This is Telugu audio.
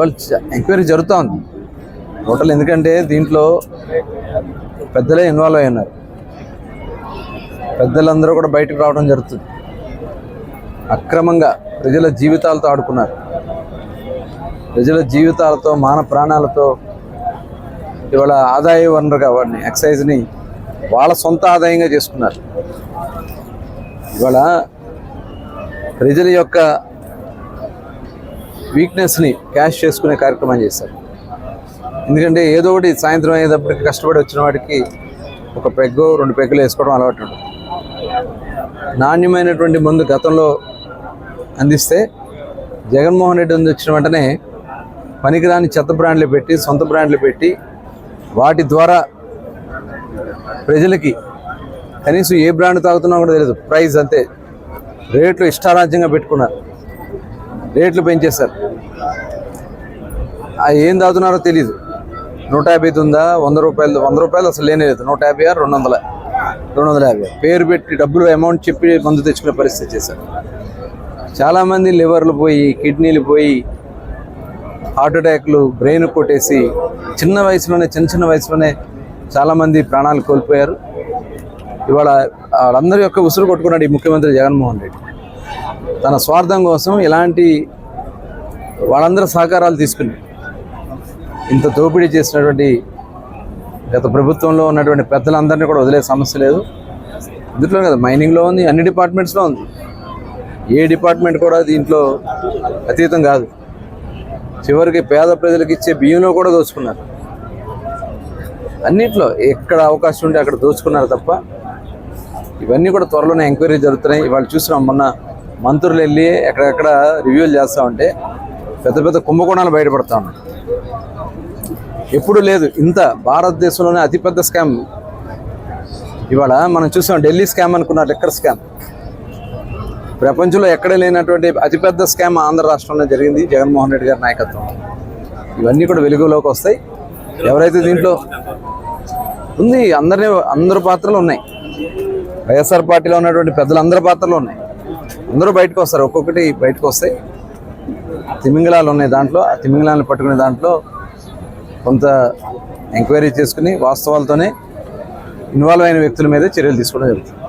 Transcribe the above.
వాళ్ళు ఎంక్వైరీ జరుగుతూ ఉంది. టోటల్ ఎందుకంటే దీంట్లో పెద్దలే ఇన్వాల్వ్ అయి ఉన్నారు. పెద్దలందరూ కూడా బయటకు రావడం జరుగుతుంది. అక్రమంగా ప్రజల జీవితాలతో ఆడుకున్నారు. ప్రజల జీవితాలతో మాన ప్రాణాలతో ఇవాళ ఆదాయ వనరుగా వాడిని ఎక్సైజ్ని వాళ్ళ సొంత ఆదాయంగా చేసుకున్నారు. ఇవాళ ప్రజల యొక్క వీక్నెస్ని క్యాష్ చేసుకునే కార్యక్రమం చేశారు. ఎందుకంటే ఏదో ఒకటి సాయంత్రం అయ్యేటప్పటికి కష్టపడి వచ్చిన వాడికి ఒక పెగ్గు రెండు పెగ్గులు వేసుకోవడం అలవాటు ఉంటుంది. నాణ్యమైనటువంటి మందు గతంలో అందిస్తే జగన్మోహన్ రెడ్డి ఉంది వచ్చిన వెంటనే పనికిరాని చెత్త బ్రాండ్లు పెట్టి సొంత బ్రాండ్లు పెట్టి వాటి ద్వారా ప్రజలకి కనీసం ఏ బ్రాండ్ తాగుతున్నా కూడా తెలియదు. ప్రైస్ అంతే. రేట్లు ఇష్టారాజ్యంగా పెట్టుకున్నారు. రేట్లు పెంచేస్తారు. ఏం దాతున్నారో తెలియదు నూట యాభై ఉందా వంద రూపాయలు వంద రూపాయలు అసలు లేనే లేదు. నూట యాభై ఆరు రెండు వందల రెండు వందల యాభై పేరు పెట్టి డబ్బులు అమౌంట్ చెప్పి మందు తెచ్చుకునే పరిస్థితి చేశారు. చాలామంది లివర్లు పోయి కిడ్నీలు పోయి హార్ట్ అటాక్లు బ్రెయిన్ కొట్టేసి చిన్న వయసులోనే చిన్న చిన్న వయసులోనే చాలామంది ప్రాణాలు కోల్పోయారు. ఇవాళ వాళ్ళందరి యొక్క ఉసురు కొట్టుకున్నాడు ఈ ముఖ్యమంత్రి జగన్మోహన్ రెడ్డి. తన స్వార్థం కోసం ఇలాంటి వాళ్ళందరూ సహకారాలు తీసుకుని ఇంత దోపిడీ చేసినటువంటి గత ప్రభుత్వంలో ఉన్నటువంటి పెద్దలందరినీ కూడా వదిలే సమస్య లేదు. ఇందులో కదా మైనింగ్లో ఉంది అన్ని డిపార్ట్మెంట్స్లో ఉంది. ఏ డిపార్ట్మెంట్ కూడా దీంట్లో అతీతం కాదు. చివరికి పేద ప్రజలకు ఇచ్చే బియ్యంలో కూడా దోచుకున్నారు. అన్నిట్లో ఎక్కడ అవకాశం ఉంటే అక్కడ దోచుకున్నారు తప్ప ఇవన్నీ కూడా త్వరలోనే ఎంక్వైరీ జరుగుతున్నాయి. ఇవాళ చూసినాం మొన్న మంత్రులు వెళ్ళి ఎక్కడెక్కడ రివ్యూలు చేస్తూ ఉంటే పెద్ద పెద్ద కుంభకోణాలు బయటపడతా ఉన్నాయి. ఎప్పుడు లేదు. ఇంత భారతదేశంలోనే అతిపెద్ద స్కామ్. ఇవాళ మనం చూసాం ఢిల్లీ స్కామ్ అనుకున్న లిక్కర్ స్కామ్. ప్రపంచంలో ఎక్కడ లేనటువంటి అతిపెద్ద స్కామ్ ఆంధ్ర రాష్ట్రంలో జరిగింది జగన్మోహన్ రెడ్డి గారి నాయకత్వం. ఇవన్నీ కూడా వెలుగులోకి వస్తాయి. ఎవరైతే దీంట్లో ఉంది అందరినీ అందరి పాత్రలు ఉన్నాయి. వైఎస్ఆర్ పార్టీలో ఉన్నటువంటి పెద్దలందరి పాత్రలు ఉన్నాయి. అందరూ బయటకు వస్తారు. ఒక్కొక్కటి బయటకు వస్తాయి. తిమింగళాలు ఉన్నాయి దాంట్లో. ఆ తిమింగళాలను పట్టుకునే దాంట్లో కొంత ఎంక్వైరీ చేసుకుని వాస్తవాలతోనే ఇన్వాల్వ్ అయిన వ్యక్తుల మీద చర్యలు తీసుకోవడం జరుగుతుంది.